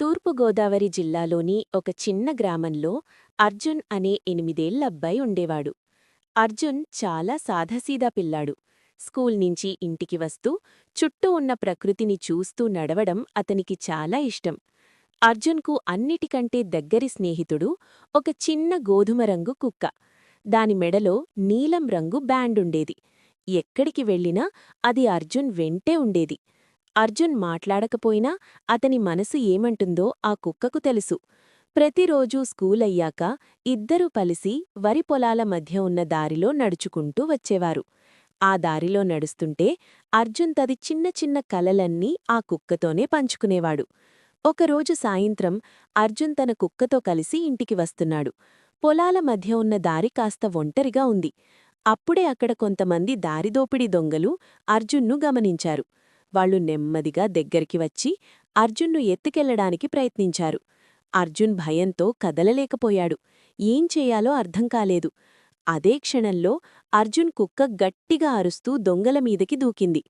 తూర్పుగోదావరి జిల్లాలోని ఒక చిన్న గ్రామంలో అర్జున్ అనే ఎనిమిదేళ్ళ అబ్బాయి ఉండేవాడు. అర్జున్ చాలా సాదాసీదా పిల్లాడు. స్కూల్ నుంచి ఇంటికి వస్తూ చుట్టూ ఉన్న ప్రకృతిని చూస్తూ నడవడం అతనికి చాలా ఇష్టం. అర్జున్కు అన్నిటికంటే దగ్గరి స్నేహితుడు ఒక చిన్న గోధుమ రంగు కుక్క. దాని మెడలో నీలం రంగు బ్యాండుండేది ఎక్కడికి వెళ్ళినా అది అర్జున్ వెంటే ఉండేది. అర్జున్ మాట్లాడకపోయినా అతని మనసు ఏమంటుందో ఆ కుక్కకు తెలుసు. ప్రతిరోజూ స్కూలయ్యాక ఇద్దరూ కలిసి వరి పొలాల మధ్య ఉన్న దారిలో నడుచుకుంటూ వచ్చేవారు. ఆ దారిలో నడుస్తుంటే అర్జున్ తది చిన్న చిన్న కలలన్నీ ఆ కుక్కతోనే పంచుకునేవాడు. ఒకరోజు సాయంత్రం అర్జున్ తన కుక్కతో కలిసి ఇంటికి వస్తున్నాడు. పొలాల మధ్య ఉన్న దారి కాస్త ఒంటరిగా ఉంది. అప్పుడే అక్కడ కొంతమంది దారిదోపిడి దొంగలు అర్జున్ను గమనించారు. వాళ్ళు నెమ్మదిగా దగ్గరికి వచ్చి అర్జున్ను ఎత్తుకెళ్ళడానికి ప్రయత్నించారు. అర్జున్ భయంతో కదలలేకపోయాడు. ఏం చేయాలో అర్థం కాలేదు. అదే క్షణంలో అర్జున్ కుక్క గట్టిగా అరుస్తూ దొంగల మీదకి దూకింది.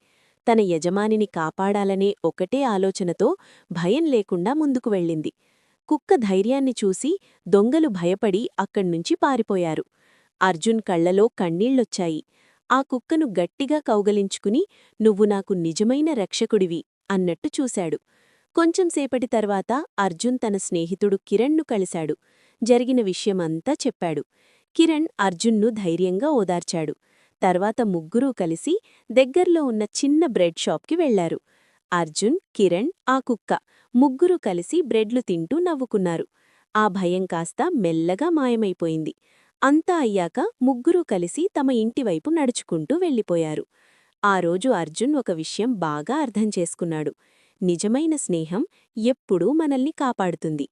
తన యజమానిని కాపాడాలనే ఒకటే ఆలోచనతో భయం లేకుండా ముందుకు వెళ్ళింది. కుక్క ధైర్యాన్ని చూసి దొంగలు భయపడి అక్కడ్నుంచి పారిపోయారు. అర్జున్ కళ్ళలో కన్నీళ్ళొచ్చాయి ఆ కుక్కను గట్టిగా కౌగలించుకుని నువ్వు నాకు నిజమైన రక్షకుడివి అన్నట్టు చూశాడు. కొంచెంసేపటి తర్వాత అర్జున్ తన స్నేహితుడు కిరణ్ను కలిశాడు. జరిగిన విషయమంతా చెప్పాడు. కిరణ్ అర్జున్ను ధైర్యంగా ఓదార్చాడు. తర్వాత ముగ్గురూ కలిసి దగ్గర్లో ఉన్న చిన్న బ్రెడ్ షాప్కి వెళ్ళారు అర్జున్ కిరణ్ ఆ కుక్క ముగ్గురూ కలిసి బ్రెడ్లు తింటూ నవ్వుకున్నారు. ఆ భయం కాస్త మెల్లగా మాయమైపోయింది. అంతా అయ్యాక ముగ్గురూ కలిసి తమ ఇంటివైపు నడుచుకుంటూ వెళ్ళిపోయారు. ఆ రోజు అర్జున్ ఒక విషయం బాగా అర్థం చేసుకున్నాడు. నిజమైన స్నేహం ఎప్పుడూ మనల్ని కాపాడుతుంది.